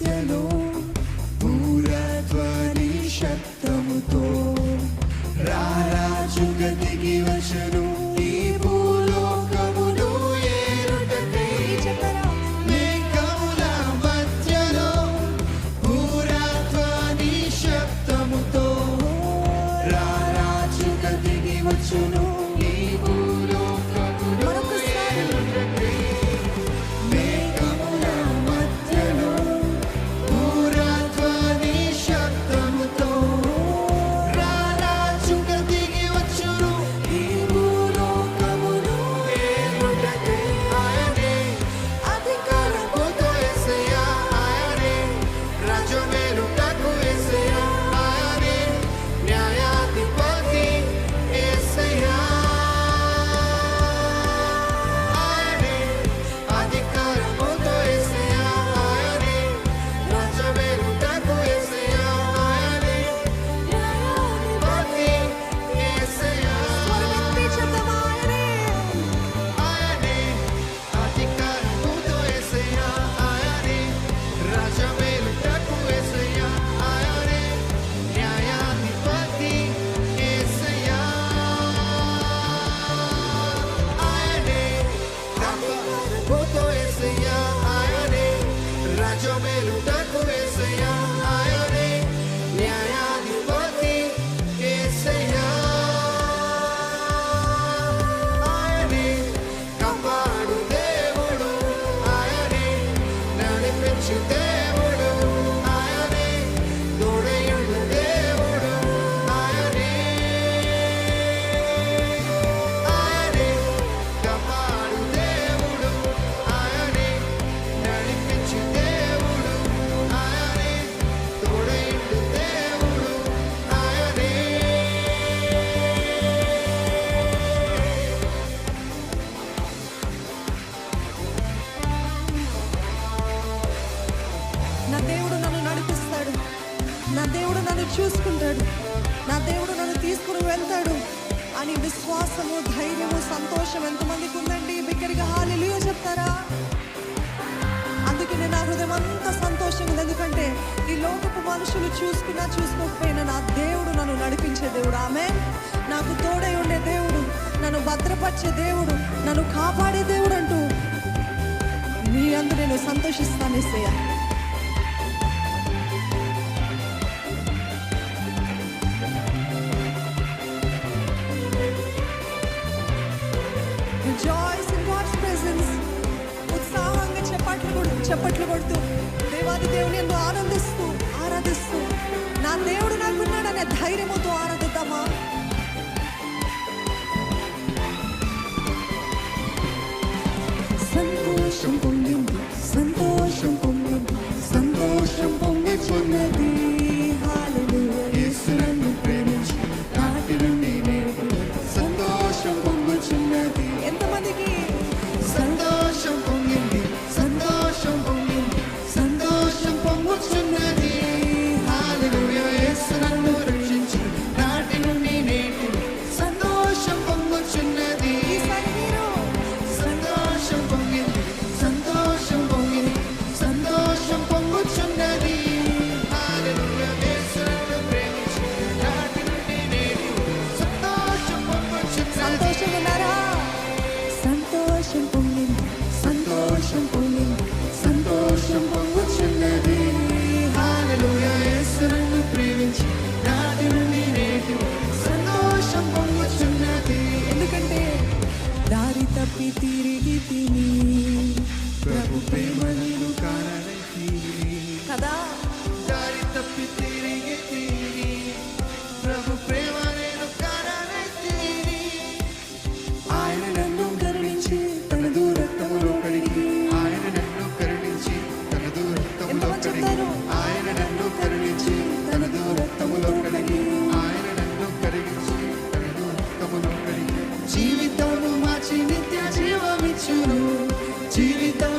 మధ్యలో పూరధ్వని శబ్దముతో. దేవుడు నన్ను చూసుకుంటాడు. నా దేవుడు నన్ను తీసుకుని వెళ్తాడు. అని విశ్వాసము ధైర్యము సంతోషం ఎంతమందికి ఉందండి? బిగ్గరగా హాలిలుయ చెప్తారా? అందుకే నేను నా హృదయం అంతా సంతోషంగా ఉంది. ఎందుకంటే ఈ లోకపు మనుషులు చూసుకున్నా చూసుకోకపోయినా నా దేవుడు నన్ను నడిపించే దేవుడు. ఆమె నాకు తోడై ఉండే దేవుడు నన్ను భద్రపరిచే దేవుడు నన్ను కాపాడే దేవుడు అంటూ మీ అందు నేను సంతోషిస్తాను చప్పట్లు కొడుతూ దేవాది దేవుని ఎందు ఆనందిస్తూ ఆరాధిస్తూ నా దేవుడు నాకున్నాడనే ధైర్యముతో ఆరాధిద్దామా? సంతోషం Utilità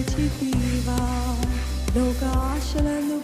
తెరచి లోకాశలను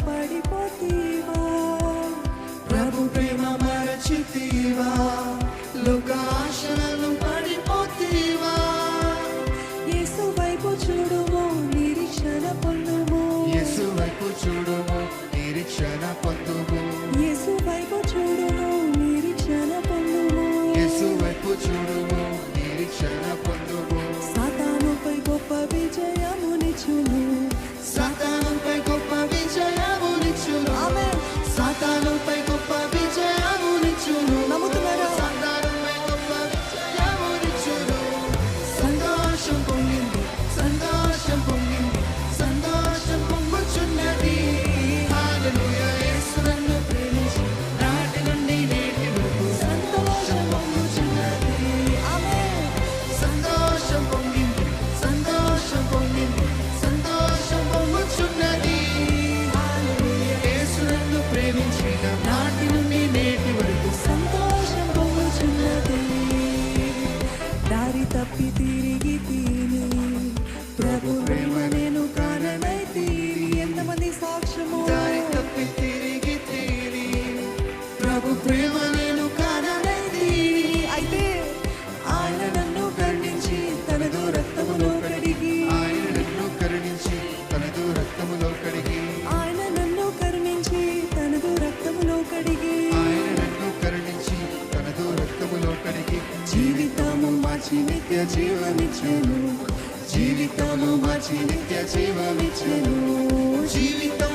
జీవమిచ్చెను జీవితము మార్చి నిత్య జీవమిచ్చును. జీవితం